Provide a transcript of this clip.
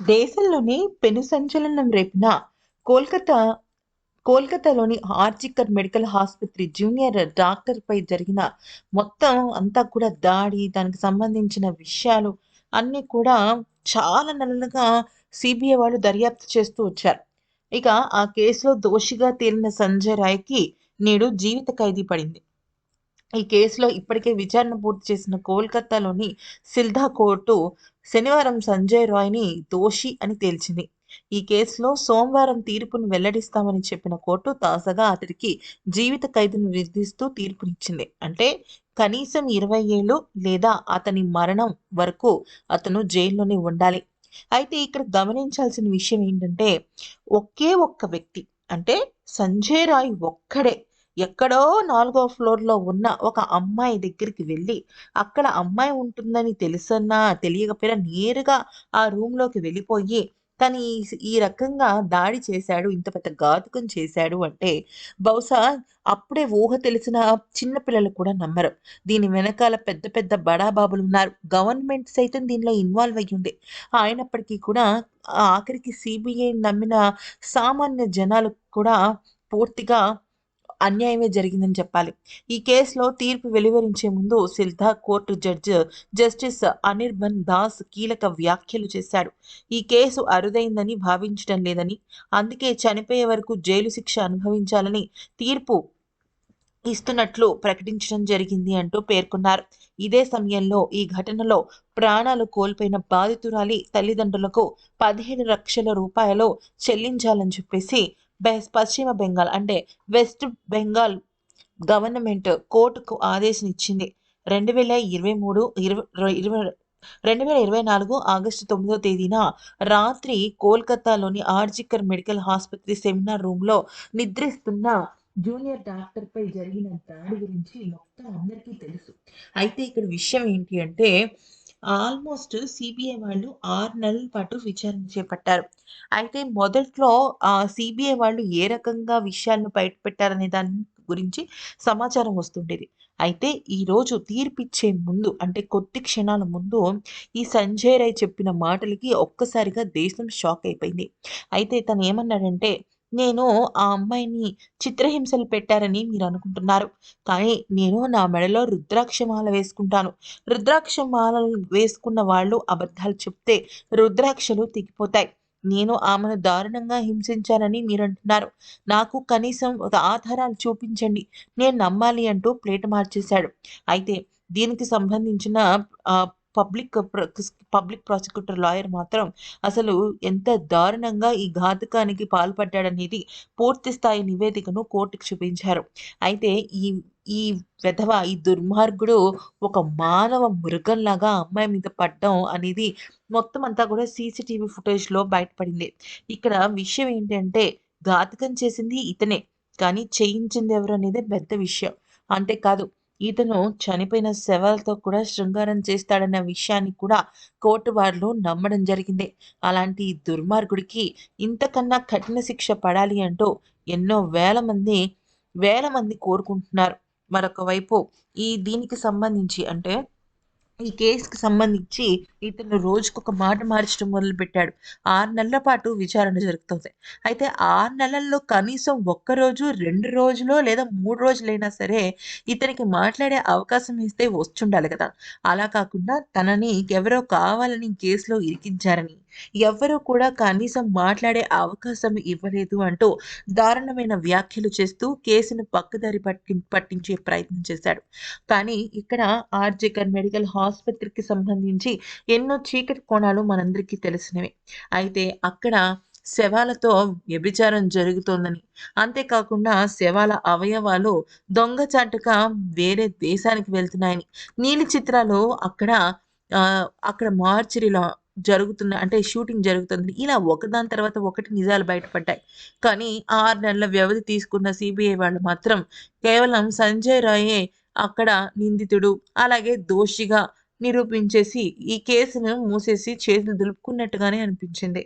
దేశంలోనే పెను సంచలనం రేపిన కోల్కతా కోల్కతాలోని ఆర్జికర్ మెడికల్ ఆసుపత్రి జూనియర్ డాక్టర్పై జరిగిన మొత్తం అంతా కూడా దాడి దానికి సంబంధించిన విషయాలు అన్నీ కూడా చాలా నెలలుగా సిబిఐ వాళ్ళు దర్యాప్తు చేస్తూ వచ్చారు. ఇక ఆ కేసులో దోషిగా తేలిన సంజయ్ రాయ్కి నేడు జీవిత ఖైదీ పడింది. ఈ కేసులో ఇప్పటికే విచారణ పూర్తి చేసిన కోల్కతాలోని సిల్ధా కోర్టు శనివారం సంజయ్ రాయ్ని దోషి అని తేల్చింది. ఈ కేసులో సోమవారం తీర్పును వెల్లడిస్తామని చెప్పిన కోర్టు తాజాగా అతడికి జీవిత ఖైదును విధిస్తూ తీర్పునిచ్చింది. అంటే కనీసం ఇరవై ఏళ్ళు లేదా అతని మరణం వరకు అతను జైల్లోనే ఉండాలి. అయితే ఇక్కడ గమనించాల్సిన విషయం ఏంటంటే ఒకే ఒక్క వ్యక్తి అంటే సంజయ్ రాయ్ ఒక్కడే ఎక్కడో నాలుగో ఫ్లోర్లో ఉన్న ఒక అమ్మాయి దగ్గరికి వెళ్ళి అక్కడ అమ్మాయి ఉంటుందని తెలుసన్నా? తెలియకపోయినా నేరుగా ఆ రూమ్లోకి వెళ్ళిపోయి తను ఈ ఈ రకంగా దాడి చేశాడు ఇంత పెద్ద ఘాతుకం చేశాడు అంటే బహుశా అప్పుడే ఊహ తెలిసిన చిన్నపిల్లలు కూడా నమ్మరు. దీని వెనకాల పెద్ద పెద్ద బడాబాబులు ఉన్నారు. గవర్నమెంట్ సైతం దీనిలో ఇన్వాల్వ్ అయ్యింది అయినప్పటికీ కూడా ఆఖరికి సిబిఐ నమ్మిన సామాన్య జనాలు కూడా పూర్తిగా అన్యాయమే జరిగిందని చెప్పాలి. ఈ కేసులో తీర్పు వెలువరించే ముందు Sealdah court judge justice Anirban Das కీలక వ్యాఖ్యలు చేశాడు. ఈ కేసు అరుదైందని భావించడం లేదని అందుకే చనిపోయే వరకు జైలు శిక్ష అనుభవించాలని తీర్పు ఇస్తున్నట్లు ప్రకటించడం జరిగింది అంటూ పేర్కొన్నారు. ఇదే సమయంలో ఈ ఘటనలో ప్రాణాలు కోల్పోయిన బాధితురాలి తల్లిదండ్రులకు పదిహేను లక్షల రూపాయలు చెల్లించాలని చెప్పేసి పశ్చిమ బెంగాల్ అంటే వెస్ట్ బెంగాల్ గవర్నమెంట్ కోర్టుకు ఆదేశం ఇచ్చింది రెండు వేల ఇరవై మూడు ఇరవై ఇరవై రెండు వేల ఇరవై నాలుగు ఆగస్టు తొమ్మిదో తేదీన రాత్రి కోల్కతాలోని ఆర్జికర్ మెడికల్ ఆసుపత్రి సెమినార్ రూమ్లో నిద్రిస్తున్న జూనియర్ డాక్టర్పై జరిగిన దాడి గురించి మొత్తం అందరికీ తెలుసు. అయితే ఇక్కడ విషయం ఏంటి అంటే ఆల్మోస్ట్ సిబిఐ వాళ్ళు ఆరు నెలల పాటు విచారణ చేపట్టారు అయితే మొదట్లో సిబిఐ వాళ్ళు ఏ రకంగా విషయాలను బయటపెట్టారనే దాని గురించి సమాచారం వస్తుండేది. అయితే ఈరోజు తీర్పిచ్చే ముందు అంటే కొద్ది క్షణాల ముందు ఈ సంజయ్ రాయ్ చెప్పిన మాటలకి ఒక్కసారిగా దేశం షాక్ అయిపోయింది. అయితే తను ఏమన్నాడంటే నేను ఆ అమ్మాయిని చిత్రహింసలు పెట్టారని మీరు అనుకుంటున్నారు. కానీ నేను నా మెడలో రుద్రాక్షమాల వేసుకుంటాను. రుద్రాక్షమాల వేసుకున్న వాళ్ళు అబద్ధాలు చెప్తే రుద్రాక్షలు తెగిపోతాయి. నేను ఆమెను దారుణంగా హింసించానని మీరు అంటున్నారు. నాకు కనీసం ఒక ఆధారాలు చూపించండి. నేను నమ్మాలి అంటూ ప్లేట్ మార్చేశాడు. అయితే దీనికి సంబంధించిన పబ్లిక్ పబ్లిక్ ప్రాసిక్యూటర్ లాయర్ మాత్రం అసలు ఎంత దారుణంగా ఈ ఘాతుకానికి పాల్పడ్డాడనేది పూర్తి స్థాయి నివేదికను కోర్టుకు చూపించారు. అయితే ఈ ఈ వెధవ ఈ దుర్మార్గుడు ఒక మానవ మృగంలాగా అమ్మాయి మీద పడ్డం అనేది మొత్తం అంతా కూడా సీసీటీవీ ఫుటేజ్లో బయటపడింది. ఇక్కడ విషయం ఏంటంటే ఘాతకం చేసింది ఇతనే కానీ చేయించింది ఎవరు అనేది పెద్ద విషయం. అంతేకాదు ఇతను చనిపోయిన శవాలతో కూడా శృంగారం చేస్తాడన్న విషయాన్ని కూడా కోర్టు వారిలో నమ్మడం జరిగింది. అలాంటి దుర్మార్గుడికి ఇంతకన్నా కఠిన శిక్ష పడాలి అంటూ ఎన్నో వేల మంది వేల మంది కోరుకుంటున్నారు. మరొక వైపు ఈ దీనికి సంబంధించి అంటే ఈ కేసుకి సంబంధించి ఇతను రోజుకు ఒక మాట మార్చడం మొదలుపెట్టాడు. ఆరు నెలల పాటు విచారణ జరుగుతుంది. అయితే ఆరు నెలల్లో కనీసం ఒక్క రోజు రెండు రోజులో లేదా మూడు రోజులైనా సరే ఇతనికి మాట్లాడే అవకాశం ఇస్తే వస్తుండాలి కదా. అలా కాకుండా తనని ఎవరో కావాలని కేసులో ఇరికించారని ఎవ్వరూ కూడా కనీసం మాట్లాడే అవకాశం ఇవ్వలేదు అంటూ దారుణమైన వ్యాఖ్యలు చేస్తూ కేసును పక్కదారి పట్టి పట్టించే ప్రయత్నం చేశాడు. కానీ ఇక్కడ ఆర్జేకర్ మెడికల్ ఆసుపత్రికి సంబంధించి ఎన్నో చీకటి కోణాలు మనందరికీ తెలిసినవి. అయితే అక్కడ శవాలతో వ్యభిచారం జరుగుతోందని అంతేకాకుండా శవాల అవయవాలు దొంగచాటుగా వేరే దేశానికి వెళ్తున్నాయని నీలి చిత్రాలు అక్కడ అక్కడ మార్చిరిలో జరుగుతున్న అంటే షూటింగ్ జరుగుతుంది. ఇలా ఒకదాని తర్వాత ఒకటి నిజాలు బయటపడ్డాయి. కానీ ఆరు నెలల వ్యవధి తీసుకున్న సిబిఐ వాళ్ళు మాత్రం కేవలం సంజయ్ రాయే అక్కడ నిందితుడు అలాగే దోషిగా నిరూపించేసి ఈ కేసును మూసేసి చేతులు దులుపుకున్నట్టుగానే అనిపించింది.